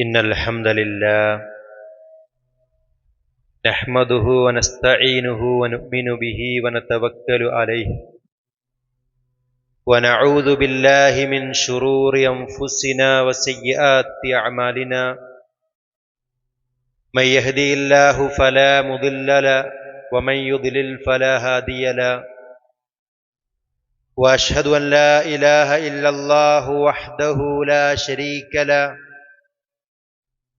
إن الحمد لله نحمده ونستعينه ونؤمن به ونتوكل عليه ونعوذ بالله من شرور أنفسنا وسيئات أعمالنا من يهدي الله فلا مضل له ومن يضلل فلا هادي له وأشهد أن لا إله إلا الله وحده لا شريك له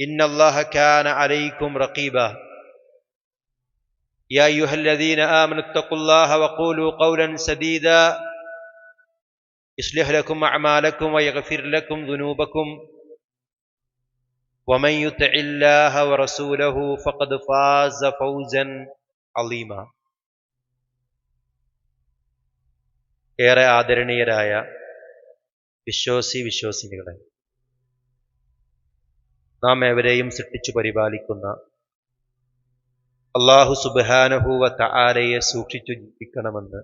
ان الله كان عليكم رقيبا يا ايها الذين امنوا اتقوا الله وقولوا قولا سديدا يصلح لكم اعمالكم ويغفر لكم ذنوبكم ومن يطع الله ورسوله فقد فاز فوزا عظيما ഏറെ ആദരണീയരായ വിശ്വാസി വിശ്വാസിനികളെ നാം ഏവരെയും സൃഷ്ടിച്ചു പരിപാലിക്കുന്ന അള്ളാഹു സുബാനഹൂവ തആലയെ സൂക്ഷിച്ചു ജീവിക്കണമെന്ന്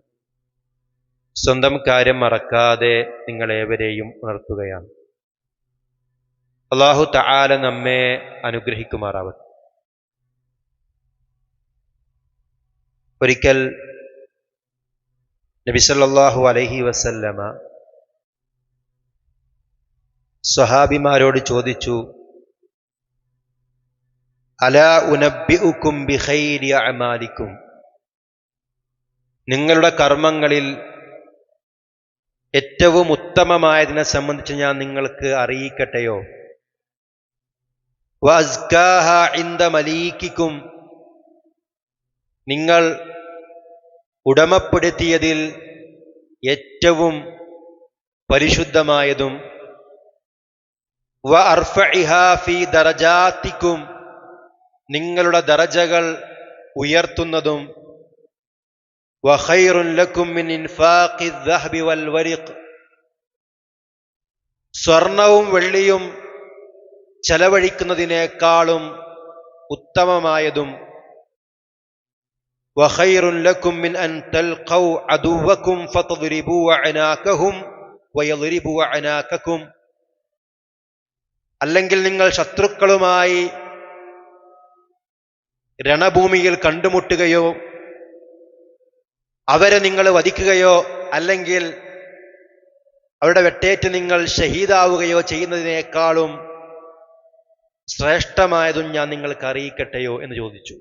സ്വന്തം കാര്യം മറക്കാതെ നിങ്ങളേവരെയും ഉണർത്തുകയാണ്. അള്ളാഹു തആല നമ്മെ അനുഗ്രഹിക്കുമാറാവട്ടെ. ഒരിക്കൽ നബിസല്ലാഹു അലഹി വസല്ലമ സ്വഹാബിമാരോട് ചോദിച്ചു അല ഉനബിഉക്കും അമാലിക്കും. നിങ്ങളുടെ കർമ്മങ്ങളിൽ ഏറ്റവും ഉത്തമമായതിനെ സംബന്ധിച്ച് ഞാൻ നിങ്ങൾക്ക് അറിയിക്കട്ടെയോ? വസ്കാഹ മലീക്കിക്കും. നിങ്ങൾ ഉടമപ്പെടുത്തിയതിൽ ഏറ്റവും പരിശുദ്ധമായതും. വ ഫി ദറജാത്തിക്കും. നിങ്ങളുടെ ദറജകൾ ഉയർത്തുന്നതും സ്വർണവും വെള്ളിയും ചെലവഴിക്കുന്നതിനേക്കാളും ഉത്തമമായതും വഖൈറുൻ ലക്കും മിൻ അൻ തൽഖൗ അദുവക്കും ഫതദ്രിബു അനാകഹും വയദ്രിബു അനാകക്കും അല്ലെങ്കിൽ നിങ്ങൾ ശത്രുക്കളുമായി രണഭൂമിയിൽ കണ്ടുമുട്ടുകയോ അവരെ നിങ്ങൾ വധിക്കുകയോ അല്ലെങ്കിൽ അവരുടെ വെട്ടേറ്റ് നിങ്ങൾ ഷഹീദാവുകയോ ചെയ്യുന്നതിനേക്കാളും ശ്രേഷ്ഠമായതും ഞാൻ നിങ്ങൾക്ക് അറിയിക്കട്ടെയോ എന്ന് ചോദിച്ചു.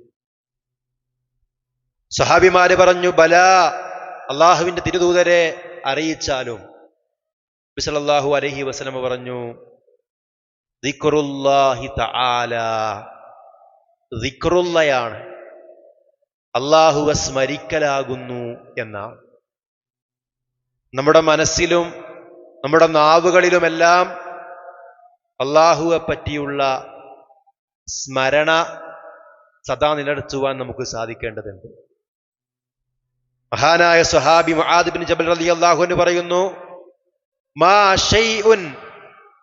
സഹാബിമാര് പറഞ്ഞു ബല അള്ളാഹുവിന്റെ തിരുദൂതരെ അറിയിച്ചാലും. ബിസലല്ലാഹു അലഹി വസലമ പറഞ്ഞു തആല. ദിക്റുള്ളയാണ്. അള്ളാഹുവ സ്മരിക്കലാകുന്നു എന്നാണ്. നമ്മുടെ മനസ്സിലും നമ്മുടെ നാവുകളിലുമെല്ലാം അള്ളാഹുവെ പറ്റിയുള്ള സ്മരണ സദാ നിലനിർത്തുവാൻ നമുക്ക് സാധിക്കേണ്ടതുണ്ട്. മഹാനായ സുഹാബി മഹാദിബിൻ ജബൽ അലി അള്ളാഹു എന്ന് പറയുന്നു മാ ഷൈഉൻ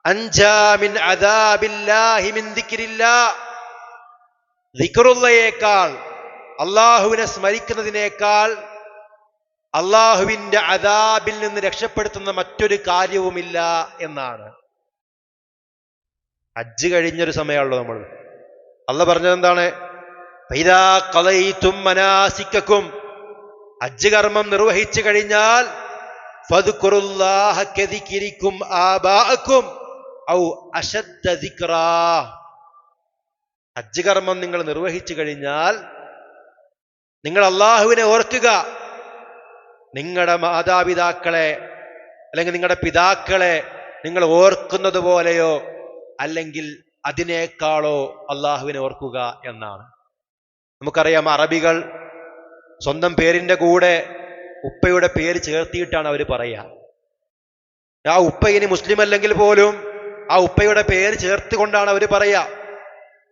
അൻജാ മിൻ അദാബില്ലാഹി മിൻ ദിക്രില്ലാഹ് ദിക്റുള്ളയേക്കാൾ അള്ളാഹുവിനെ സ്മരിക്കുന്നതിനേക്കാൾ അള്ളാഹുവിന്റെ അദാബിൽ നിന്ന് രക്ഷപ്പെടുത്തുന്ന മറ്റൊരു കാര്യവുമില്ല എന്നാണ്. അജ്ജ് കഴിഞ്ഞൊരു സമയമാണല്ലോ നമ്മൾ അല്ല പറഞ്ഞത് എന്താണ് പൈതാ കലയിത്തും മനാസിക്കും അജ്ജ് കർമ്മം നിർവഹിച്ചു കഴിഞ്ഞാൽ ഫതുക്കുറുല്ലാഹക്കെതിക്കിരിക്കും ആ ആബാഅക്കും ഔ അശദ്ദ ദിക്റാ. ഹജ്ജ് കർമ്മം നിങ്ങൾ നിർവഹിച്ചു കഴിഞ്ഞാൽ നിങ്ങൾ അള്ളാഹുവിനെ ഓർക്കുക. നിങ്ങളുടെ മാതാപിതാക്കളെ അല്ലെങ്കിൽ നിങ്ങളുടെ പിതാക്കളെ നിങ്ങൾ ഓർക്കുന്നത് പോലെയോ അല്ലെങ്കിൽ അതിനേക്കാളോ അള്ളാഹുവിനെ ഓർക്കുക എന്നാണ്. നമുക്കറിയാം അറബികൾ സ്വന്തം പേരിന്റെ കൂടെ ഉപ്പയുടെ പേര് ചേർത്തിയിട്ടാണ് അവർ പറയുക. ആ ഉപ്പ ഇനി മുസ്ലിം അല്ലെങ്കിൽ പോലും ആ ഉപ്പയുടെ പേര് ചേർത്തുകൊണ്ടാണ് അവർ പറയുക.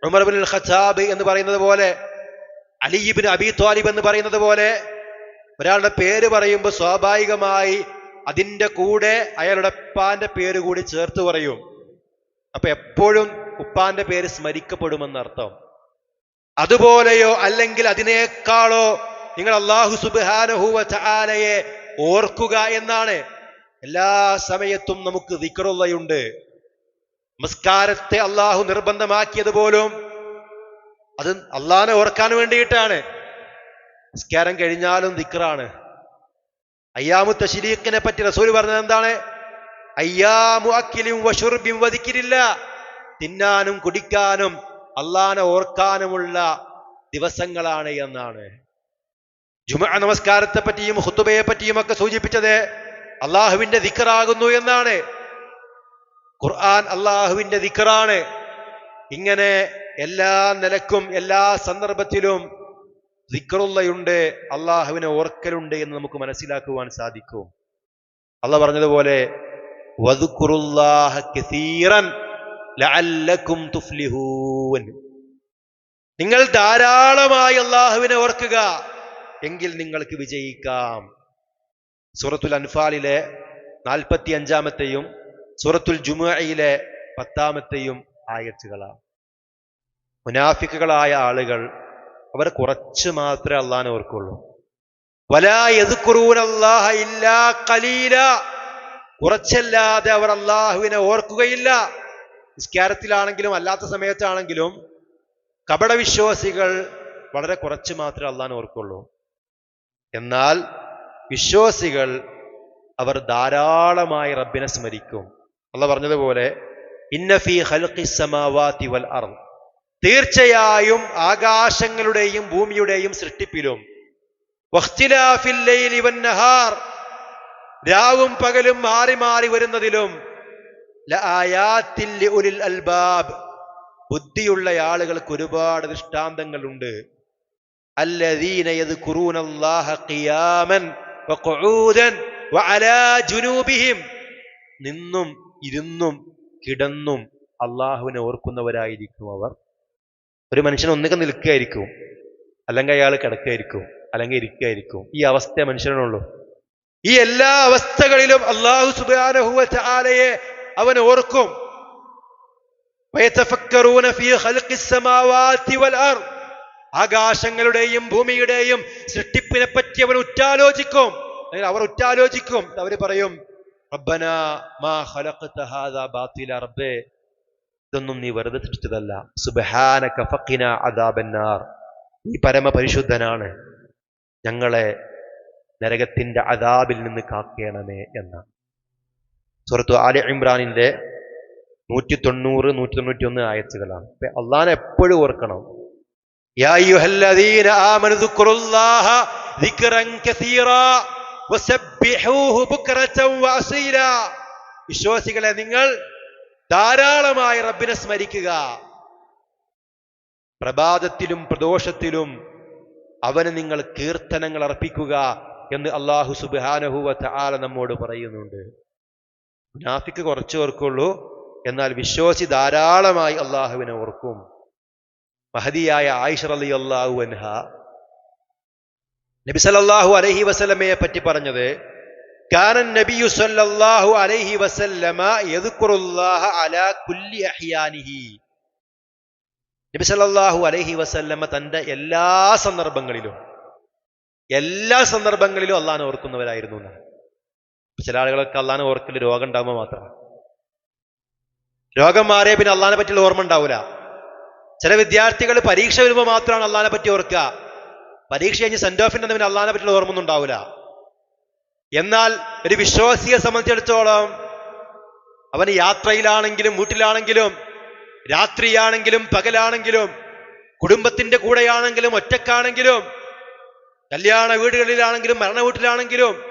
ഉമർ ബിൻ ഖത്താബ് എന്ന് പറയുന്നത് പോലെ അലിബിൻ അബി ത്വാലിബ് എന്ന് പറയുന്നത് പോലെ ഒരാളുടെ പേര് പറയുമ്പോൾ സ്വാഭാവികമായി അതിന്റെ കൂടെ അയാളുടെ ഉപ്പാന്റെ പേര് കൂടി ചേർത്ത് പറയും. അപ്പൊ എപ്പോഴും ഉപ്പാന്റെ പേര് സ്മരിക്കപ്പെടുമെന്നർത്ഥം അതുപോലെയോ അല്ലെങ്കിൽ അതിനേക്കാളോ നിങ്ങൾ അള്ളാഹു സുബാനഹുവ ഓർക്കുക എന്നാണ്. എല്ലാ സമയത്തും നമുക്ക് ദിക്റുള്ളയുണ്ട്. നമസ്കാരത്തെ അള്ളാഹു നിർബന്ധമാക്കിയത് പോലും അത് അള്ളാഹിനെ ഓർക്കാൻ വേണ്ടിയിട്ടാണ്. നിസ്കാരം കഴിഞ്ഞാലും ദിക്റാണ്. അയ്യാമു തശരീഖിനെ പറ്റി റസൂൽ പറഞ്ഞത് എന്താണ്? അയ്യാമു അക്കിലും വഷുർബിം വധിക്കില്ല തിന്നാനും കുടിക്കാനും അള്ളാനെ ഓർക്കാനുമുള്ള ദിവസങ്ങളാണ് എന്നാണ്. ജുമ നമസ്കാരത്തെ പറ്റിയും ഹുത്തുബയെ പറ്റിയും ഒക്കെ സൂചിപ്പിച്ചത് അള്ളാഹുവിന്റെ ദിക്കറാകുന്നു എന്നാണ്. ഖുർആൻ അള്ളാഹുവിന്റെ ദിക്കറാണ്. ഇങ്ങനെ എല്ലാ നിലക്കും എല്ലാ സന്ദർഭത്തിലും ദിക്കറുള്ളയുണ്ട് അള്ളാഹുവിനെ ഓർക്കലുണ്ട് എന്ന് നമുക്ക് മനസ്സിലാക്കുവാൻ സാധിക്കും. അള്ള പറഞ്ഞതുപോലെ നിങ്ങൾ ധാരാളമായി അള്ളാഹുവിനെ ഓർക്കുക എങ്കിൽ നിങ്ങൾക്ക് വിജയിക്കാം. സൂറത്തുൽ അൻഫാലിലെ നാൽപ്പത്തി അഞ്ചാമത്തെയും സൂറത്തുൽ ജുമുഅയിലെ പത്താമത്തെയും ആയത്തുകളാണ്. മുനാഫിക്കുകളായ ആളുകൾ അവർ കുറച്ച് മാത്രമേ അള്ളാഹിനെ ഓർക്കുള്ളൂ. കുറച്ചല്ലാതെ അവർ അള്ളാഹുവിനെ ഓർക്കുകയില്ല. നിസ്കാരത്തിലാണെങ്കിലും അല്ലാത്ത സമയത്താണെങ്കിലും കപടവിശ്വാസികൾ വളരെ കുറച്ച് മാത്രമേ അള്ളാഹിനെ ഓർക്കുള്ളൂ. എന്നാൽ വിശ്വാസികൾ അവർ ധാരാളമായി റബ്ബിനെ സ്മരിക്കും. അള്ള പറഞ്ഞതുപോലെ ഇന്നഫി വൽ അർ തീർച്ചയായും ആകാശങ്ങളുടെയും ഭൂമിയുടെയും സൃഷ്ടിപ്പിലും രാവും പകലും മാറി മാറി വരുന്നതിലും അൽബാബ് ബുദ്ധിയുള്ള ആളുകൾക്ക് ഒരുപാട് ദൃഷ്ടാന്തങ്ങളുണ്ട്. നിന്നും ഇരുന്നും കിടന്നും അള്ളാഹുവിനെ ഓർക്കുന്നവരായിരിക്കും അവർ. ഒരു മനുഷ്യൻ ഒന്നുകിൽ നിൽക്കുകയായിരിക്കും അല്ലെങ്കിൽ അയാൾ കിടക്കുകയായിരിക്കും അല്ലെങ്കിൽ ഇരിക്കുകയായിരിക്കും. ഈ അവസ്ഥ മനുഷ്യനുള്ളൂ. ഈ എല്ലാ അവസ്ഥകളിലും അള്ളാഹു സുബാനഹുവ അവൻ ഓർക്കും. ആകാശങ്ങളുടെയും ഭൂമിയുടെയും സൃഷ്ടിപ്പിനെ പറ്റി അവൻ ഉറ്റാലോചിക്കും. അവർ ഉറ്റാലോചിക്കും. അവർ പറയും റബ്ബന മാ ഖലഖത ഹാദാ ബാത്തില റബ്ബേ. ഇതൊന്നും നീ വെറുതെ സൃഷ്ടിച്ചതല്ല സുബഹാനക ഫഖിന അദാബന്നാർ. നീ പരമപരിശുദ്ധനാണ്. ഞങ്ങളെ നരകത്തിന്റെ അദാബിൽ നിന്ന് കാക്കേണമേ എന്ന സുഹൃത്തു ആലി ഇമ്രാനിന്റെ നൂറ്റി തൊണ്ണൂറ് നൂറ്റി തൊണ്ണൂറ്റി ഒന്ന് ആയത്തുകളാണ് അള്ളാഹാനെ എപ്പോഴും ഓർക്കണം. യാ യുഹല്ലദീന ആമനു ദിക്റൻ കസീറാ. വിശ്വാസികളെ നിങ്ങൾ ധാരാളമായി റബ്ബിനെ സ്മരിക്കുക. പ്രഭാതത്തിലും പ്രദോഷത്തിലും അവന് നിങ്ങൾ കീർത്തനങ്ങൾ അർപ്പിക്കുക എന്ന് അള്ളാഹു സുബാനഹുവത്ത് ആല നമ്മോട് പറയുന്നുണ്ട്. നാഫിക്ക് കുറച്ച് ഓർക്കുള്ളൂ എന്നാൽ വിശ്വാസി ധാരാളമായി അള്ളാഹുവിനെ ഓർക്കും. മഹതിയായ ആയിഷർ അലി അള്ളാഹു അൻഹ നബി സല്ലല്ലാഹു അലൈഹി വസല്ലമയെ പറ്റി പറഞ്ഞത് കാനൻ നബിയു സല്ലല്ലാഹു അലൈഹി വസല്ലമ അലാ കുല്ലി നബി സല്ലല്ലാഹു അലൈഹി വസല്ലമ തന്റെ എല്ലാ സന്ദർഭങ്ങളിലും എല്ലാ സന്ദർഭങ്ങളിലും അള്ളാഹാനെ ഓർക്കുന്നവരായിരുന്നു എന്നാണ്. ചില ആളുകളൊക്കെ അള്ളാഹാനെ ഓർക്കൽ രോഗം ഉണ്ടാകുമ്പോൾ മാത്രമാണ്. രോഗം മാറിയ പിന്നെ അള്ളാഹിനെ പറ്റിയുള്ള ഓർമ്മ ഉണ്ടാവില്ല ചില വിദ്യാർത്ഥികൾ പരീക്ഷ വരുമ്പോൾ മാത്രമാണ് അള്ളാഹിനെ പറ്റി ഓർക്കുക. പരീക്ഷ കഴിഞ്ഞ് സെന്റ് ഓഫിന്റെ പിന്നെ അള്ളാഹിനെ പറ്റിയുള്ള ഓർമ്മ ഉണ്ടാവില്ല എന്നാൽ ഒരു വിശ്വാസിയെ സംബന്ധിച്ചിടത്തോളം അവന് യാത്രയിലാണെങ്കിലും വീട്ടിലാണെങ്കിലും രാത്രിയാണെങ്കിലും പകലാണെങ്കിലും കുടുംബത്തിന്റെ കൂടെയാണെങ്കിലും ഒറ്റക്കാണെങ്കിലും കല്യാണ വീടുകളിലാണെങ്കിലും മരണ വീട്ടിലാണെങ്കിലും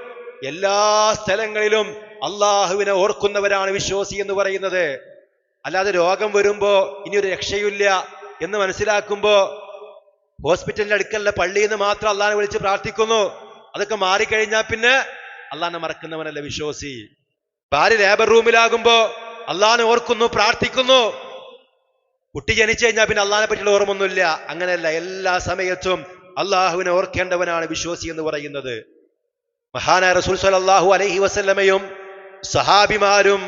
എല്ലാ സ്ഥലങ്ങളിലും അള്ളാഹുവിനെ ഓർക്കുന്നവരാണ് വിശ്വാസി എന്ന് പറയുന്നത്. അല്ലാതെ രോഗം വരുമ്പോ ഇനി ഒരു രക്ഷയില്ല എന്ന് മനസ്സിലാക്കുമ്പോ ഹോസ്പിറ്റലിന്റെ അടുക്കലുള്ള പള്ളിയിൽ നിന്ന് മാത്രം അള്ളാഹിനെ വിളിച്ച് പ്രാർത്ഥിക്കുന്നു. അതൊക്കെ മാറിക്കഴിഞ്ഞാൽ പിന്നെ അള്ളാഹിനെ മറക്കുന്നവനല്ല വിശ്വാസി? ഭാര്യ ലേബർ റൂമിലാകുമ്പോ അള്ളാഹിനെ ഓർക്കുന്നു പ്രാർത്ഥിക്കുന്നു. കുട്ടി ജനിച്ചു കഴിഞ്ഞാൽ പിന്നെ അള്ളാഹിനെ പറ്റിയുള്ള ഓർമ്മൊന്നുമില്ല അങ്ങനെയല്ല എല്ലാ സമയത്തും അള്ളാഹുവിനെ ഓർക്കേണ്ടവനാണ് വിശ്വാസി എന്ന് പറയുന്നത്. മഹാനായ റസൂൽ സല്ലല്ലാഹു അലഹി വസല്ലമയും സഹാബിമാരും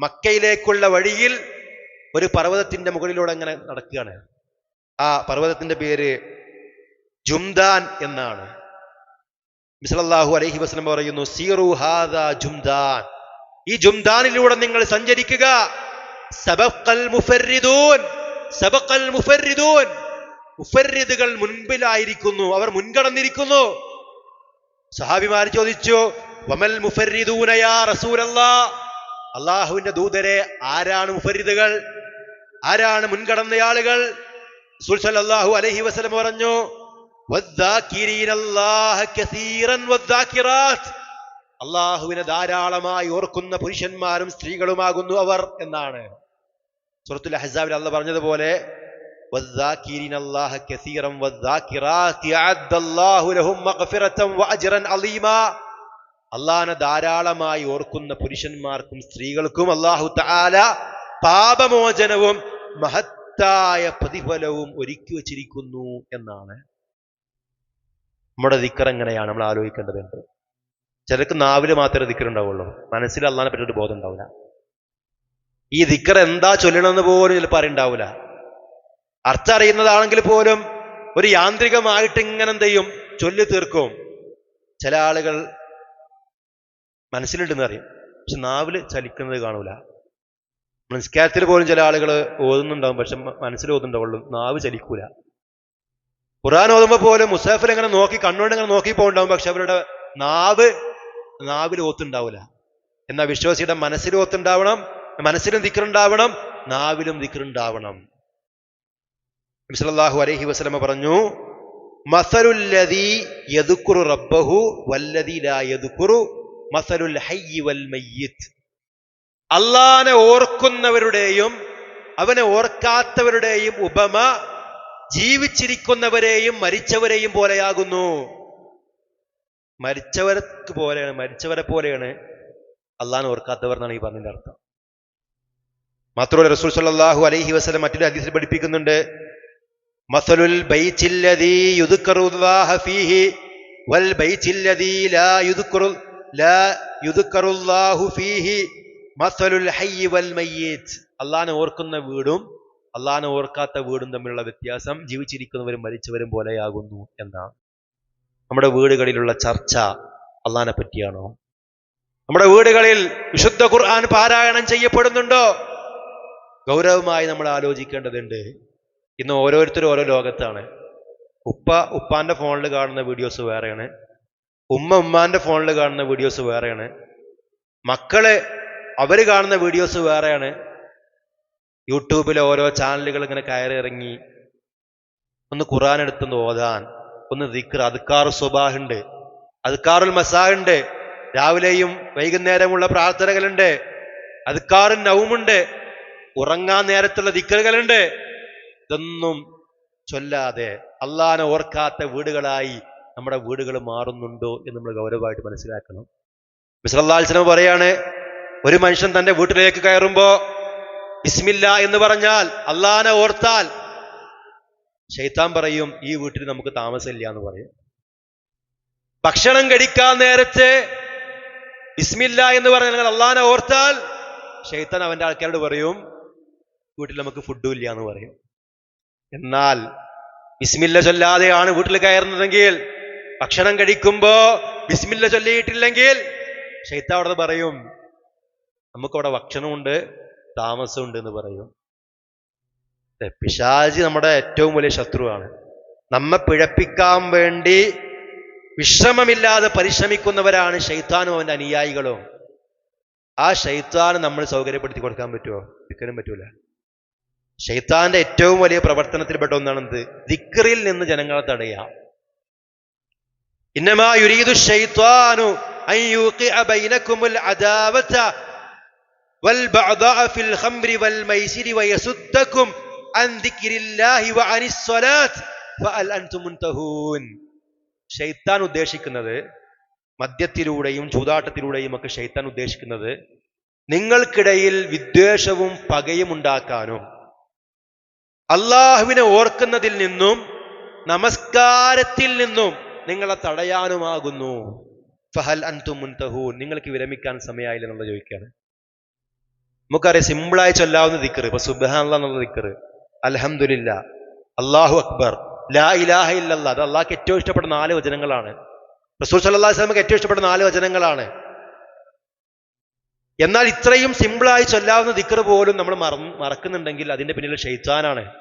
മക്കയിലേക്കുള്ള വഴിയിൽ ഒരു പർവതത്തിന്റെ മുകളിലൂടെ അങ്ങനെ നടക്കുകയാണ്. ആ പർവതത്തിന്റെ പേര് ജുംദാൻ എന്നാണ്. മിസലല്ലാഹു അലഹി വസ്ലം പറയുന്നു സീറു ഹാദ ജുംദാൻ. ഈ ജുംദാനിലൂടെ നിങ്ങൾ സഞ്ചരിക്കുക. മുഫർരിദുകൾ മുൻപിലായിരിക്കുന്നു അവർ മുൻകടന്നിരിക്കുന്നു. സഹാബിമാർ ചോദിച്ചു വമൽ മുഫരിദൂനയാ റസൂലല്ലാ? അള്ളാഹുവിന്റെ ദൂതരെ ആരാണ് മുഫരിദുകൾ ആരാണ് മുൻകടന്നയാളുകൾ? സുൽസലല്ലാഹു അലഹി വസ്ലം പറഞ്ഞു അള്ളാഹുവിനെ ധാരാളമായി ഓർക്കുന്ന പുരുഷന്മാരും സ്ത്രീകളുമാകുന്നു അവർ എന്നാണ്. സുഹൃത്തുൽ ഹസാബിൽ അള്ള പറഞ്ഞതുപോലെ അള്ളാഹനെ ധാരാളമായി ഓർക്കുന്ന പുരുഷന്മാർക്കും സ്ത്രീകൾക്കും അള്ളാഹു താല പാപമോചനവും മഹത് മഹത്തായ പ്രതിഫലവും ഒരുക്കി വച്ചിരിക്കുന്നു എന്നാണ് നമ്മുടെ ദിക്കർ എങ്ങനെയാണ് നമ്മൾ ആലോചിക്കേണ്ടതുണ്ട് ചിലർക്ക് നാവിൽ മാത്രമേ ദിക്കർ ഉണ്ടാവുള്ളൂ. മനസ്സിൽ അള്ളാഹിനെ പറ്റിയൊരു ബോധം ഉണ്ടാവില്ല. ഈ ദിക്കർ എന്താ ചൊല്ലണമെന്ന് പോലും ചിലപ്പോൾ അറിയുണ്ടാവില്ല അർത്ഥം അറിയുന്നതാണെങ്കിൽ പോലും ഒരു യാന്ത്രികമായിട്ട് ഇങ്ങനെ എന്ത് ചെയ്യും? ചൊല്ലി തീർക്കും. ചില ആളുകൾ മനസ്സിലുണ്ടെന്ന് അറിയും. പക്ഷെ നാവിൽ ചലിക്കുന്നത് കാണൂല. നിസ്കാരത്തിൽ പോലും ചില ആളുകൾ ഓതുന്നുണ്ടാവും പക്ഷെ മനസ്സിൽ ഓതുന്നുണ്ടാവുള്ളൂ. നാവ് ചലിക്കൂല. ഖുറാൻ ഓതുമ്പോൾ പോലും മുസാഫിർ എങ്ങനെ നോക്കി കണ്ണുകൊണ്ട് എങ്ങനെ നോക്കി പോകുന്നുണ്ടാവും പക്ഷെ അവരുടെ നാവ് നാവിൽ ഓത്തുണ്ടാവില്ല എന്നാൽ വിശ്വാസിയുടെ മനസ്സിൽ ഓത്തുണ്ടാവണം മനസ്സിലും ദിക്കറുണ്ടാവണം നാവിലും ദിക്കറുണ്ടാവണം സല്ലല്ലാഹു അലഹി വസ്ലമ പറഞ്ഞു മസലുല്ലതി യദുക്കുറു റബ്ബഹു വല്ലതി ലാ യദുക്കുറു മസലുൽ ഹയ്യി വൽ മയ്യിത്ത്. അള്ളാനെ ഓർക്കുന്നവരുടെയും അവനെ ഓർക്കാത്തവരുടെയും ഉപമ ജീവിച്ചിരിക്കുന്നവരെയും മരിച്ചവരെയും പോലെയാകുന്നു. മരിച്ചവർക്ക് പോലെയാണ് മരിച്ചവരെ പോലെയാണ് അള്ളാഹാനെ ഓർക്കാത്തവർ എന്നാണ് ഈ പറഞ്ഞതിന്റെ അർത്ഥം. മാത്രമല്ല റസൂൽ സല്ലാഹു അലൈഹി വസ്ലം മറ്റൊരു ഹദീസിൽ പഠിപ്പിക്കുന്നുണ്ട് മസലുൽ ഫീഹി വൽ ലാ ലാ ഫീഹി മസലുൽ വൽ മയ്യിത്ത് ഓർക്കുന്ന വീടും അള്ളാനെ ഓർക്കാത്ത വീടും തമ്മിലുള്ള വ്യത്യാസം ജീവിച്ചിരിക്കുന്നവരും മരിച്ചവരും പോലെയാകുന്നു എന്നാണ്. നമ്മുടെ വീടുകളിലുള്ള ചർച്ച അള്ളാനെ പറ്റിയാണോ? നമ്മുടെ വീടുകളിൽ വിശുദ്ധ ഖുർആൻ പാരായണം ചെയ്യപ്പെടുന്നുണ്ടോ? ഗൗരവമായി നമ്മൾ ആലോചിക്കേണ്ടതുണ്ട്. ഇന്ന് ഓരോരുത്തരും ഓരോ ലോകത്താണ്. ഉപ്പ ഉപ്പാന്റെ ഫോണിൽ കാണുന്ന വീഡിയോസ് വേറെയാണ്. ഉമ്മ ഉമ്മാന്റെ ഫോണിൽ കാണുന്ന വീഡിയോസ് വേറെയാണ്. മക്കൾ അവർ കാണുന്ന വീഡിയോസ് വേറെയാണ്. യൂട്യൂബിൽ ഓരോ ചാനലുകൾ ഇങ്ങനെ കയറി ഇറങ്ങി. ഒന്ന് ഖുറാൻ എടുത്തൊന്ന് ഓതാൻ. ഒന്ന് ദിക്ർ. അദ്ക്കാർ സുബാഹുണ്ട് അദ്ക്കാറുൽ മസാഹുണ്ട് രാവിലെയും വൈകുന്നേരമുള്ള പ്രാർത്ഥനകളുണ്ട്. അദ്ക്കാറും നൗമുണ്ട് ഉറങ്ങാൻ നേരത്തുള്ള ദിക്കറുകളുണ്ട് ഇതൊന്നും ചൊല്ലാതെ അള്ളാനെ ഓർക്കാത്ത വീടുകളായി നമ്മുടെ വീടുകൾ മാറുന്നുണ്ടോ എന്ന് നമ്മൾ ഗൗരവമായിട്ട് മനസ്സിലാക്കണം. മിസ്ലാൽസനം പറയാണ് ഒരു മനുഷ്യൻ തന്റെ വീട്ടിലേക്ക് കയറുമ്പോ ഇസ്മില്ല എന്ന് പറഞ്ഞാൽ അള്ളാനെ ഓർത്താൽ ഷെയ്ത്താൻ പറയും ഈ വീട്ടിൽ നമുക്ക് താമസമില്ല എന്ന് പറയും. ഭക്ഷണം കഴിക്കാൻ നേരത്തെ ഇസ്മില്ല എന്ന് പറഞ്ഞാൽ അള്ളാനെ ഓർത്താൽ ഷെയ്ത്താൻ അവന്റെ ആൾക്കാരോട് പറയും വീട്ടിൽ നമുക്ക് ഫുഡും ഇല്ല എന്ന് പറയും. എന്നാൽ ബിസ്മില്ല ചൊല്ലാതെയാണ് വീട്ടിൽ കയറുന്നതെങ്കിൽ ഭക്ഷണം കഴിക്കുമ്പോ ബിസ്മില്ല ചൊല്ലിയിട്ടില്ലെങ്കിൽ ഷെയ്ത്ത അവിടെ പറയും നമുക്കവിടെ ഭക്ഷണമുണ്ട് താമസമുണ്ട് എന്ന് പറയും പിശാചി നമ്മുടെ ഏറ്റവും വലിയ ശത്രുവാണ്. നമ്മെ പിഴപ്പിക്കാൻ വേണ്ടി വിശ്രമമില്ലാതെ പരിശ്രമിക്കുന്നവരാണ് ഷെയ്ത്താനും അവന്റെ അനുയായികളും. ആ ഷെയ്ത്താന് നമ്മൾ സൗകര്യപ്പെടുത്തി കൊടുക്കാൻ പറ്റുമോ? ഒരിക്കലും പറ്റൂല. ഷെയ്ത്താന്റെ ഏറ്റവും വലിയ പ്രവർത്തനത്തിൽപ്പെട്ട ഒന്നാണെന്ത്? ദിക്റിൽ നിന്ന് ജനങ്ങളെ തടയാം ഇന്നമാ യുരീദു ശൈത്താനു മുൻതഹൂൻ. ഷൈത്താൻ ഉദ്ദേശിക്കുന്നത് മദ്യത്തിലൂടെയും ചൂതാട്ടത്തിലൂടെയും ഒക്കെ ഷൈത്താൻ ഉദ്ദേശിക്കുന്നത് നിങ്ങൾക്കിടയിൽ വിദ്വേഷവും പകയും ഉണ്ടാക്കാനും. അള്ളാഹുവിനെ ഓർക്കുന്നതിൽ നിന്നും നമസ്കാരത്തിൽ നിന്നും നിങ്ങളെ തടയാനുമാകുന്നു. ഫഹൽ അൻതും മുൻതഹൂൻ. നിങ്ങൾക്ക് വിരമിക്കാൻ സമയമായില്ല എന്നുള്ള ചോദിക്കുകയാണ് നമുക്കറിയാം സിമ്പിളായി ചൊല്ലാവുന്ന ദിക്കറ് ഇപ്പൊ സുബാനുള്ള എന്നുള്ള ദിക്കറ് അൽഹംദുലില്ല. അള്ളാഹു അക്ബർ. ലാ ഇലാഹ ഇല്ലല്ലാ. അത് അള്ളാഹ്ക്ക് ഏറ്റവും ഇഷ്ടപ്പെട്ട നാല് വചനങ്ങളാണ്. റസൂൽ സല്ലല്ലാഹു അലൈഹി വസല്ലമക്ക് ഏറ്റവും ഇഷ്ടപ്പെട്ട നാല് വചനങ്ങളാണ്. എന്നാൽ ഇത്രയും സിമ്പിളായി ചൊല്ലാവുന്ന ദിക്കർ പോലും നമ്മൾ മറ മറക്കുന്നുണ്ടെങ്കിൽ അതിന്റെ പിന്നിൽ ഷെയ്ത്താനാണ്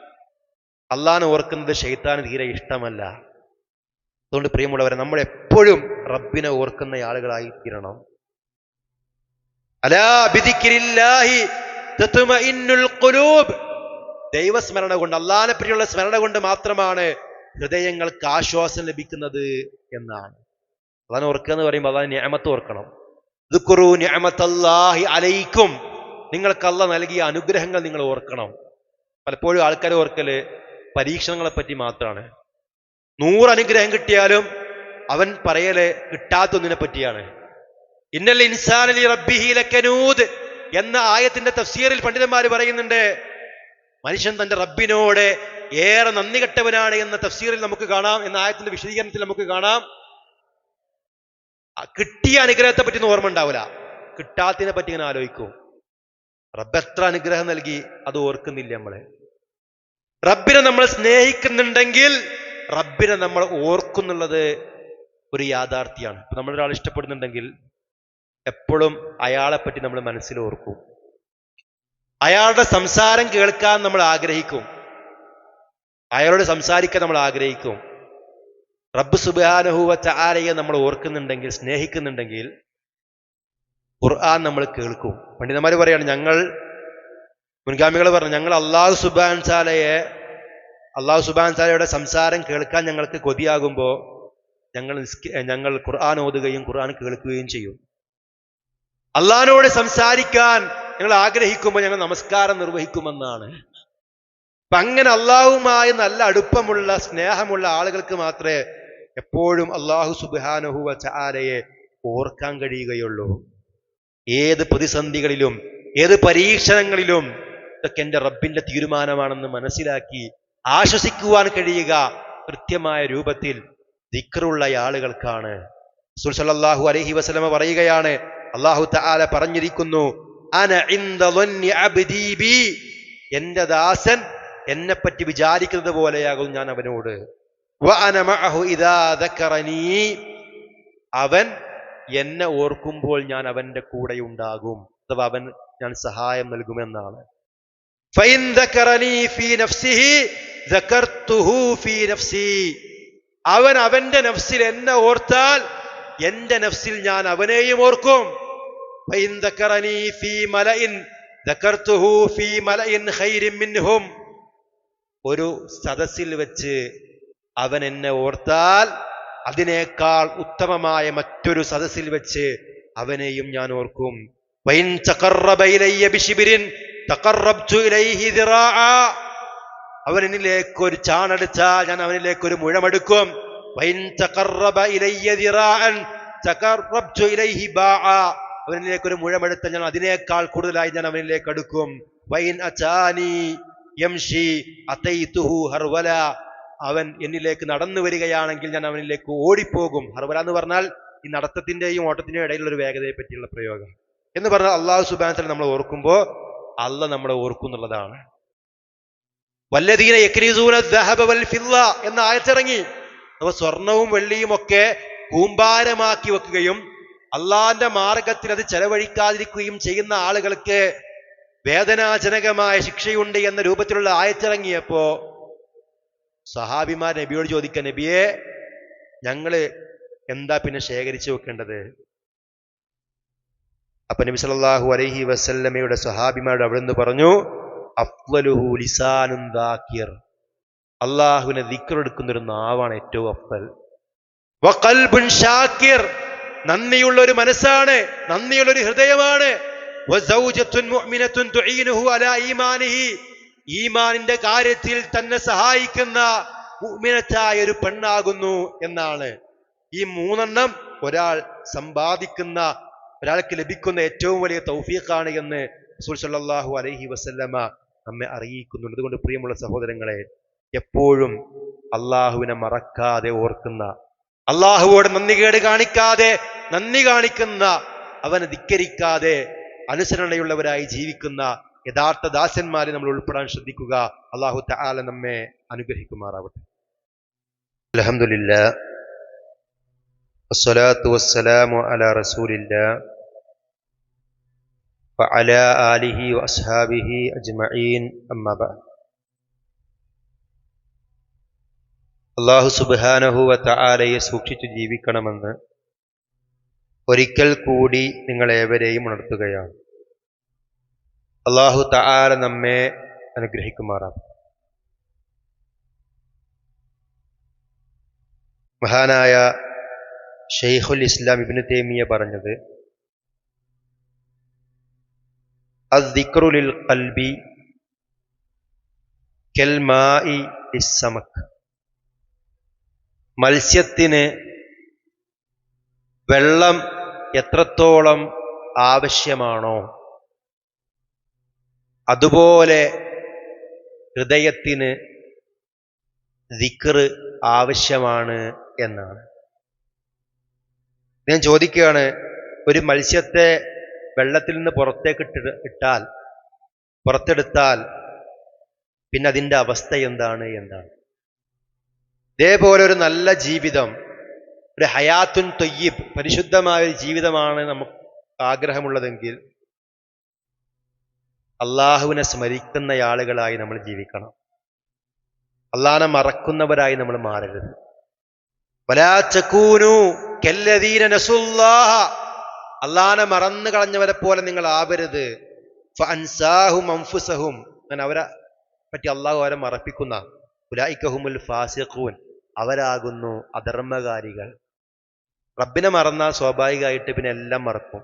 അള്ളാഹിനെ ഓർക്കുന്നത് ഷെയ്ത്താന് തീരെ ഇഷ്ടമല്ല. അതുകൊണ്ട് പ്രിയമുള്ളവരെ നമ്മൾ എപ്പോഴും റബ്ബിനെ ഓർക്കുന്ന ആളുകളായി തീരണം. ദൈവസ്മരണ കൊണ്ട് അള്ളാഹിനെ പറ്റിയുള്ള സ്മരണ കൊണ്ട് മാത്രമാണ് ഹൃദയങ്ങൾക്ക് ആശ്വാസം ലഭിക്കുന്നത് എന്നാണ്. അതാണ് ഓർക്കുക എന്ന് പറയുമ്പോൾ അതാണ് ഞാമത്ത് ഓർക്കണം. ദുക്കുറു ഞാമത്തല്ലാഹി അലൈക്കും. നിങ്ങൾക്ക് അല്ല നൽകിയ അനുഗ്രഹങ്ങൾ നിങ്ങൾ ഓർക്കണം. പലപ്പോഴും ആൾക്കാരെ ഓർക്കൽ പരീക്ഷണങ്ങളെ പറ്റി മാത്രമാണ് നൂറ് അനുഗ്രഹം കിട്ടിയാലും അവൻ പറയൽ കിട്ടാത്തൊന്നിനെ പറ്റിയാണ് ഇന്നൽ എന്ന ആയത്തിന്റെ തഫ്സീറിൽ പണ്ഡിതന്മാർ പറയുന്നുണ്ട് മനുഷ്യൻ തന്റെ റബ്ബിനോട് ഏറെ നന്ദി കെട്ടവനാണ് എന്ന തഫ്സീറിൽ നമുക്ക് കാണാം എന്ന ആയത്തിന്റെ വിശദീകരണത്തിൽ നമുക്ക് കാണാം. കിട്ടിയ അനുഗ്രഹത്തെ പറ്റി ഓർമ്മ ഉണ്ടാവില്ല കിട്ടാത്തതിനെ പറ്റി ഇങ്ങനെ ആലോചിക്കും. റബ്ബ് എത്ര അനുഗ്രഹം നൽകി അത് ഓർക്കുന്നില്ല നമ്മളെ. റബ്ബിനെ നമ്മൾ സ്നേഹിക്കുന്നുണ്ടെങ്കിൽ റബ്ബിനെ നമ്മൾ ഓർക്കുന്നുള്ളത് ഒരു യാഥാർത്ഥ്യമാണ് ഇപ്പൊ നമ്മളൊരാൾ ഇഷ്ടപ്പെടുന്നുണ്ടെങ്കിൽ എപ്പോഴും അയാളെപ്പറ്റി നമ്മൾ മനസ്സിൽ ഓർക്കും. അയാളുടെ സംസാരം കേൾക്കാൻ നമ്മൾ ആഗ്രഹിക്കും. അയാളോട് സംസാരിക്കാൻ നമ്മൾ ആഗ്രഹിക്കും. റബ്ബ് സുബാനഹുവ ചാരയെ നമ്മൾ ഓർക്കുന്നുണ്ടെങ്കിൽ സ്നേഹിക്കുന്നുണ്ടെങ്കിൽ ഖുർആൻ നമ്മൾ കേൾക്കും. പണ്ഡിതന്മാർ പറയാണ് ഞങ്ങൾ മുൻഗാമികൾ പറഞ്ഞു ഞങ്ങൾ അള്ളാഹു സുബാൻ ചാലയെ അള്ളാഹു സുബാൻ സംസാരം കേൾക്കാൻ ഞങ്ങൾക്ക് കൊതിയാകുമ്പോൾ ഞങ്ങൾ ഞങ്ങൾ ഖുർആൻ ഓതുകയും ഖുർആൻ കേൾക്കുകയും ചെയ്യും. അള്ളഹാനോട് സംസാരിക്കാൻ ഞങ്ങൾ ആഗ്രഹിക്കുമ്പോൾ ഞങ്ങൾ നമസ്കാരം നിർവഹിക്കുമെന്നാണ്. അപ്പൊ അങ്ങനെ അള്ളാഹുമായി നല്ല അടുപ്പമുള്ള സ്നേഹമുള്ള ആളുകൾക്ക് മാത്രമേ എപ്പോഴും അള്ളാഹു സുബാനഹുവ ചാരയെ ഓർക്കാൻ കഴിയുകയുള്ളൂ. ഏത് പ്രതിസന്ധികളിലും ഏത് പരീക്ഷണങ്ങളിലും ഇതൊക്കെ എന്റെ റബ്ബിന്റെ തീരുമാനമാണെന്ന് മനസ്സിലാക്കി ആശ്വസിക്കുവാൻ കഴിയുക കൃത്യമായ രൂപത്തിൽ ദിക്റുള്ള ആളുകൾക്കാണ്. റസൂൽ സല്ലല്ലാഹു അലൈഹി വസല്ലമ പറയുകയാണ് അള്ളാഹു തആല പറഞ്ഞിരിക്കുന്നു എന്റെ ദാസൻ എന്നെ പറ്റി വിചാരിക്കുന്നത് പോലെയാകും ഞാൻ അവനോട്. അവൻ എന്നെ ഓർക്കുമ്പോൾ ഞാൻ അവന്റെ കൂടെ ഉണ്ടാകും അഥവാ അവൻ ഞാൻ സഹായം നൽകുമെന്നാണ്. അവൻ അവന്റെ നഫ്സിൽ എന്നെ ഓർത്താൽ എന്റെ നഫ്സിൽ ഞാൻ അവനെയും ഓർക്കും. ഫൈൻ ذكرني في ملأ ذكرته في ملأ خير منهم ഒരു സദസ്സിൽ വെച്ച് അവൻ എന്നെ ഓർത്താൽ അതിനേക്കാൾ ഉത്തമമായ മറ്റൊരു സദസ്സിൽ വെച്ച് അവനെയും ഞാൻ ഓർക്കും. അവൻ എന്നിലേക്ക് ഒരു ചാണടിച്ചാൽ ഞാൻ അവനിലേക്ക് ഒരു മുഴമെടുക്കും അവനിലേക്ക് ഒരു മുഴമെടുത്ത ഞാൻ അതിനേക്കാൾ കൂടുതലായി ഞാൻ അവനിലേക്ക് അടുക്കും. വൈൻ അച്ചാനി യംഷി ഹർവല. അവൻ എന്നിലേക്ക് നടന്നു വരികയാണെങ്കിൽ ഞാൻ അവനിലേക്ക് ഓടിപ്പോകും. ഹർവല എന്ന് പറഞ്ഞാൽ ഈ നടത്തത്തിന്റെയും ഓട്ടത്തിന്റെയും ഇടയിലുള്ള ഒരു വേഗതയെ പറ്റിയുള്ള പ്രയോഗം. എന്ന് പറഞ്ഞാൽ അള്ളാഹു സുബാനത്തിൽ നമ്മൾ ഓർക്കുമ്പോൾ അല്ല നമ്മളെ ഓർക്കുന്നുള്ളതാണ് വല്ലതീന എന്ന ആയത്തിറങ്ങി. അപ്പൊ സ്വർണവും വെള്ളിയും ഒക്കെ കൂമ്പാരമാക്കി വെക്കുകയും അള്ളാന്റെ മാർഗത്തിൽ അത് ചെലവഴിക്കാതിരിക്കുകയും ചെയ്യുന്ന ആളുകൾക്ക് വേദനാജനകമായ ശിക്ഷയുണ്ട് എന്ന രൂപത്തിലുള്ള ആയത്തിറങ്ങിയപ്പോ സഹാബിമാർ നബിയോട് ചോദിക്കുക നബിയെ ഞങ്ങൾ എന്താ പിന്നെ ശേഖരിച്ചു വെക്കേണ്ടത്? അപ്പൊ നബി സല്ലല്ലാഹു അലൈഹി വസല്ലമയുടെ സഹാബിമാരുടെ അവിടെ നിന്ന് പറഞ്ഞു അഫ്വലുഹു ലിസാനുൻ ദാക്കിർ അള്ളാഹുവിനെ ദിക്റെടുക്കുന്ന ഒരു നാവാണ് ഏറ്റവും അഫ്വൽ. നന്ദിയുള്ള ഒരു മനസ്സാണ് നന്ദിയുള്ള ഒരു ഹൃദയമാണ് ഈമാനിന്റെ കാര്യത്തിൽ തന്നെ സഹായിക്കുന്ന മുഅ്മിനത്തായ ഒരു പെണ്ണാകുന്നു എന്നാണ്. ഈ മൂന്നെണ്ണം ഒരാൾ സമ്പാദിക്കുന്ന ഒരാൾക്ക് ലഭിക്കുന്ന ഏറ്റവും വലിയ തൗഫീഖാണ് എന്ന് റസൂൽ സല്ലല്ലാഹു അലൈഹി വസല്ലമ നമ്മെ അറിയിക്കുന്നുണ്ട്. അതുകൊണ്ട് പ്രിയമുള്ള സഹോദരങ്ങളെ എപ്പോഴും അള്ളാഹുവിനെ മറക്കാതെ ഓർക്കുന്ന അള്ളാഹുവോട് നന്ദികേട് കാണിക്കാതെ നന്ദി കാണിക്കുന്ന അവനെ ധിക്കരിക്കാതെ അനുസരണയുള്ളവരായി ജീവിക്കുന്ന യഥാർത്ഥ ദാസന്മാരെ നമ്മൾ ഉൾപ്പെടാൻ ശ്രദ്ധിക്കുക അള്ളാഹു തആല നമ്മെ അനുഗ്രഹിക്കുമാറാവട്ടെ അലഹമുല്ല والصلاة والسلام على رسول الله وعلى آله وأصحابه أجمعين أما بعد അള്ളാഹു സുബാനഹുവ തആലയെ സൂക്ഷിച്ചു ജീവിക്കണമെന്ന് ഒരിക്കൽ കൂടി നിങ്ങളേവരെയും ഉണർത്തുകയാണ്. അള്ളാഹു തആല നമ്മെ അനുഗ്രഹിക്കുമാറാം. മഹാനായ ഷെയ്ഖുൽ ഇസ്ലാം ഇബിന് തേമിയ പറഞ്ഞത് അദ്ദിക്റുലിൽ ഖൽബി കെൽമായി ഇസ്സമക് മത്സ്യത്തിന് വെള്ളം എത്രത്തോളം ആവശ്യമാണോ അതുപോലെ ഹൃദയത്തിന് ദിക്റ് ആവശ്യമാണ് എന്നാണ്. ഞാൻ ചോദിക്കുകയാണ് ഒരു മത്സ്യത്തെ വെള്ളത്തിൽ നിന്ന് പുറത്തേക്ക് ഇട്ട് ഇട്ടാൽ പുറത്തെടുത്താൽ പിന്നെ അതിന്റെ അവസ്ഥ എന്താണ് എന്നാണ്. ഇതേപോലെ ഒരു നല്ല ജീവിതം ഒരു ഹയാത്തുൻ തൊയ്യിബ് പരിശുദ്ധമായ ഒരു ജീവിതമാണ് നമുക്ക് ആഗ്രഹമുള്ളതെങ്കിൽ അള്ളാഹുവിനെ സ്മരിക്കുന്ന ആളുകളായി നമ്മൾ ജീവിക്കണം. അള്ളാഹനെ മറക്കുന്നവരായി നമ്മൾ മാറരുത്. വലാ ചക്കൂനു കെല്ലദീന നസുല്ലാഹ. അള്ളാഹനെ മറന്നു കളഞ്ഞവരെ പോലെ നിങ്ങൾ ആവരുത്. അൻസാഹും അംഫുസഹും അങ്ങനെ അവരെ പറ്റി അള്ളാഹു അവരെ മറപ്പിക്കുന്ന ഉലായിക്കഹുമുൽ ഫാസിഖൂൻ. അവരാകുന്നു അധർമ്മകാരികൾ. റബ്ബിനെ മറന്നാൽ സ്വാഭാവികമായിട്ട് പിന്നെ എല്ലാം മറക്കും.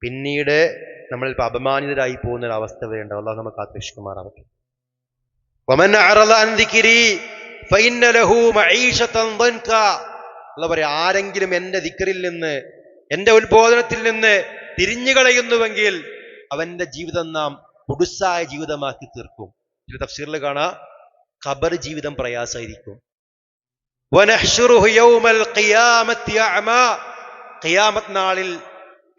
പിന്നീട് നമ്മൾ അപമാനിതരായി പോകുന്ന ഒരു അവസ്ഥ വരേണ്ട അള്ളാഹു നമുക്ക് ആത്മീഷിക്കുമാറാവട്ടെ ഒമൻ ആരെങ്കിലും എന്റെ ദിക്കറിൽ നിന്ന് എന്റെ ഉത്ബോധനത്തിൽ നിന്ന് തിരിഞ്ഞു കളയുന്നുവെങ്കിൽ അവന്റെ ജീവിതം നാം പുടുസായ ജീവിതമാക്കി തീർക്കും. തഫ്സീറിൽ കാണാം. ഖബർ ജീവിതം പ്രയാസമായിരിക്കും വനഹ്ശുറുഹു യൗമൽ ഖിയാമത്തി അഅമാ ഖിയാമത്ത് നാളിൽ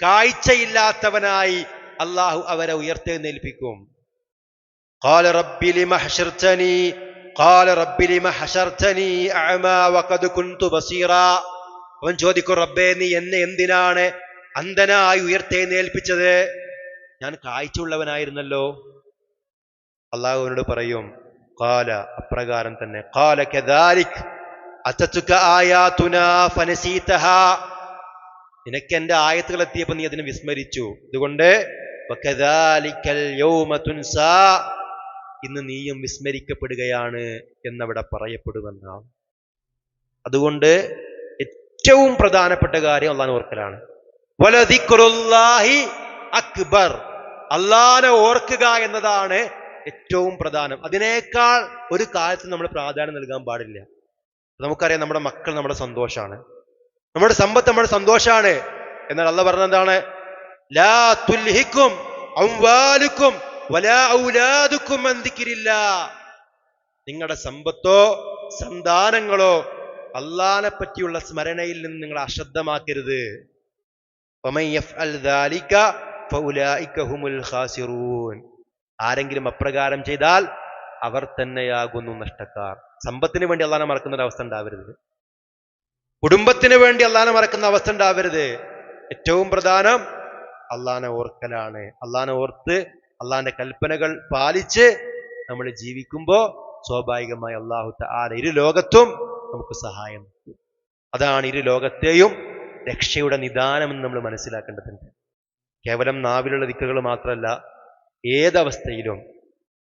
കാഴ്ചയില്ലാത്തവനായി അള്ളാഹു അവരെ ഉയർത്തെഴുന്നേൽപ്പിക്കും قال رب لم حشرتني قال رب لم حشرتني أعمى وقد كنت بصيرا അവൻ ചോദിക്കും റബ്ബേ നീ എന്നെ എന്തിനാണ് അന്ധനായി ഉയർത്തെഴുന്നേൽപ്പിച്ചത് ഞാൻ കാഴ്ചയുള്ളവനായിരുന്നല്ലോ അള്ളാഹുവിനോട് പറയും കാല അപ്രകാരം തന്നെ കാല കദാലിക് നിനക്ക് എന്റെ ആയത്തുകൾ എത്തിയപ്പോൾ നീ അതിനെ വിസ്മരിച്ചു. അതുകൊണ്ട് ഇന്ന് നീയും വിസ്മരിക്കപ്പെടുകയാണ് എന്നവിടെ പറയപ്പെടുമെന്നാണ് അതുകൊണ്ട് ഏറ്റവും പ്രധാനപ്പെട്ട കാര്യം അള്ളാൻ ഓർക്കലാണ്. അക്ബർ. അള്ളാനെ ഓർക്കുക എന്നതാണ് ഏറ്റവും പ്രധാനം. അതിനേക്കാൾ ഒരു കാര്യത്തിന് നമ്മൾ പ്രാധാന്യം നൽകാൻ പാടില്ല. നമുക്കറിയാം നമ്മുടെ മക്കൾ നമ്മുടെ സന്തോഷമാണ് നമ്മുടെ സമ്പത്ത് നമ്മുടെ സന്തോഷമാണ് എന്നാൽ അല്ല പറഞ്ഞ എന്താണ്? ലാ തുൽഹിക്കും ഔവാലുക്കും വലാ ഔലാദുക്കും നിങ്ങളുടെ സമ്പത്തോ സന്താനങ്ങളോ അള്ളാനെ പറ്റിയുള്ള സ്മരണയിൽ നിന്ന് നിങ്ങൾ അശ്രദ്ധമാക്കരുത്. ഫമൻ യഫ്അൽ ദാലിക ഫഉലായിക ഹുമുൽ ഖാസിറൂൻ. ആരെങ്കിലും അപ്രകാരം ചെയ്താൽ അവർ തന്നെയാകുന്നു നഷ്ടക്കാർ. സമ്പത്തിന് വേണ്ടി അള്ളാനെ മറക്കുന്ന ഒരു അവസ്ഥ ഉണ്ടാവരുത്. കുടുംബത്തിന് വേണ്ടി അള്ളാനെ മറക്കുന്ന അവസ്ഥ ഉണ്ടാവരുത്. ഏറ്റവും പ്രധാനം അള്ളാഹനെ ഓർക്കലാണ്. അള്ളാഹനെ ഓർത്ത് അള്ളാന്റെ കൽപ്പനകൾ പാലിച്ച് നമ്മൾ ജീവിക്കുമ്പോൾ സ്വാഭാവികമായി അള്ളാഹു ആല ഇരു ലോകത്തും നമുക്ക് സഹായം. അതാണ് ഇരു ലോകത്തെയും രക്ഷയുടെ നിദാനം എന്ന് നമ്മൾ മനസ്സിലാക്കേണ്ടതുണ്ട്. കേവലം നാവിലുള്ള ദിക്കുകൾ മാത്രമല്ല ഏതവസ്ഥയിലും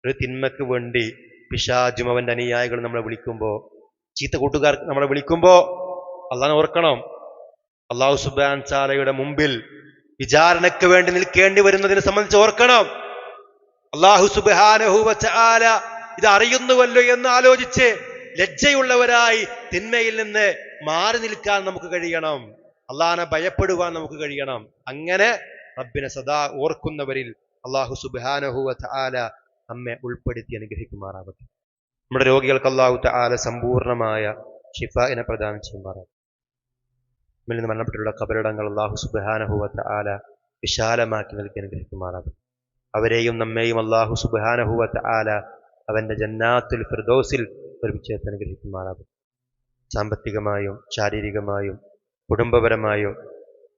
ഒരു തിന്മക്ക് വേണ്ടി പിശാജും അവന്റെ അനുയായികൾ നമ്മളെ വിളിക്കുമ്പോൾ ചീത്ത കൂട്ടുകാർ നമ്മളെ വിളിക്കുമ്പോൾ അള്ളാഹ് ഓർക്കണം. അള്ളാഹു സുബാൻ ചാലയുടെ മുമ്പിൽ വിചാരണയ്ക്ക് വേണ്ടി നിൽക്കേണ്ടി വരുന്നതിനെ സംബന്ധിച്ച് ഓർക്കണം. അള്ളാഹു സുബാനഹുല ഇത് അറിയുന്നുവല്ലോ എന്ന് ആലോചിച്ച് ലജ്ജയുള്ളവരായി തിന്മയിൽ നിന്ന് മാറി നിൽക്കാൻ നമുക്ക് കഴിയണം. അള്ളാഹിനെ ഭയപ്പെടുവാൻ നമുക്ക് കഴിയണം. അങ്ങനെ റബ്ബിനെ സദാ ഓർക്കുന്നവരിൽ അള്ളാഹു സുബാനഹുവ ആല നമ്മെ ഉൾപ്പെടുത്തി അനുഗ്രഹിക്കുമാറാവട്ടെ. നമ്മുടെ രോഗികൾക്ക് അള്ളാഹു ആല സമ്പൂർണമായ ഷിഫായിനെ പ്രദാനം ചെയ്യുമാറാവട്ടെ. നമ്മിൽ നിന്ന് മരണപ്പെട്ടുള്ള കബറിടങ്ങൾ അള്ളാഹു സുബാനഹുവ ആല വിശാലമാക്കി നൽകി അനുഗ്രഹിക്കുമാറാവട്ടെ. അവരെയും നമ്മെയും അള്ളാഹു സുബാനഹുവ ആല അവന്റെ ജന്നാത്തുൽ ഫിർദോസിൽ ഒരുമിച്ച് അനുഗ്രഹിക്കുമാറാവട്ടെ. സാമ്പത്തികമായും ശാരീരികമായും കുടുംബപരമായും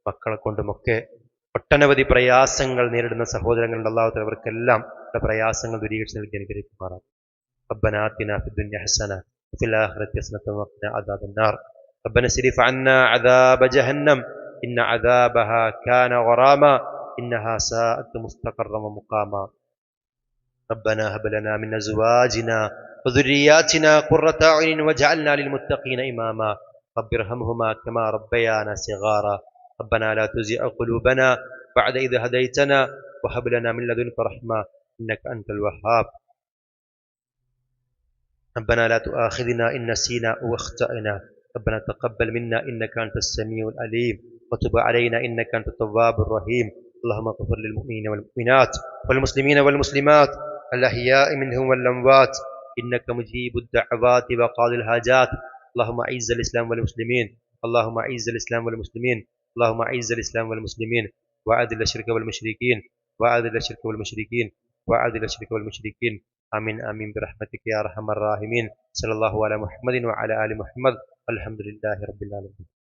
മക്കളെ കൊണ്ടുമൊക്കെ ഒട്ടനവധി പ്രയാസങ്ങൾ നേരിടുന്ന സഹോദരങ്ങളുടെ അള്ളാഹു അവർക്കെല്ലാം ഉള്ള പ്രയാസങ്ങൾ ദൂരീകരിച്ച് നൽകി അനുഗ്രഹിക്കുമാറാം ربنا آتنا في الدنيا حسنة وفي الآخرة حسنة وقنا عذاب النار ربنا اصرف عنا عذاب جهنم إن عذابها كان غراما إنها ساءت مستقرا ومقاما ربنا هب لنا من أزواجنا وذرياتنا قرة أعين واجعلنا للمتقين إماما رب ارحمهما كما ربيانا صغارا ربنا لا تزغ قلوبنا بعد إذ هديتنا وهب لنا من لدنك رحمة إنك أنت الوهاب. ربنا لا تؤاخذنا إن نسينا أو أخطأنا. ربنا تقبل منا إنك أنت السميع العليم. وتب علينا إنك أنت التواب الرحيم. اللهم اغفر للمؤمنين والمؤمنات والمسلمين والمسلمات الأحياء منهم والأموات. إنك مجيب الدعوات وقاضي الحاجات. اللهم أعز الإسلام والمسلمين. اللهم أعز الإسلام والمسلمين. اللهم أعز الإسلام والمسلمين وأذل الشرك والمشركين وأذل الشرك والمشركين وأذل الشرك والمشركين. آمين آمين برحمتك يا أرحم الراحمين. صلى الله على محمد وعلى آل محمد. الحمد لله رب العالمين.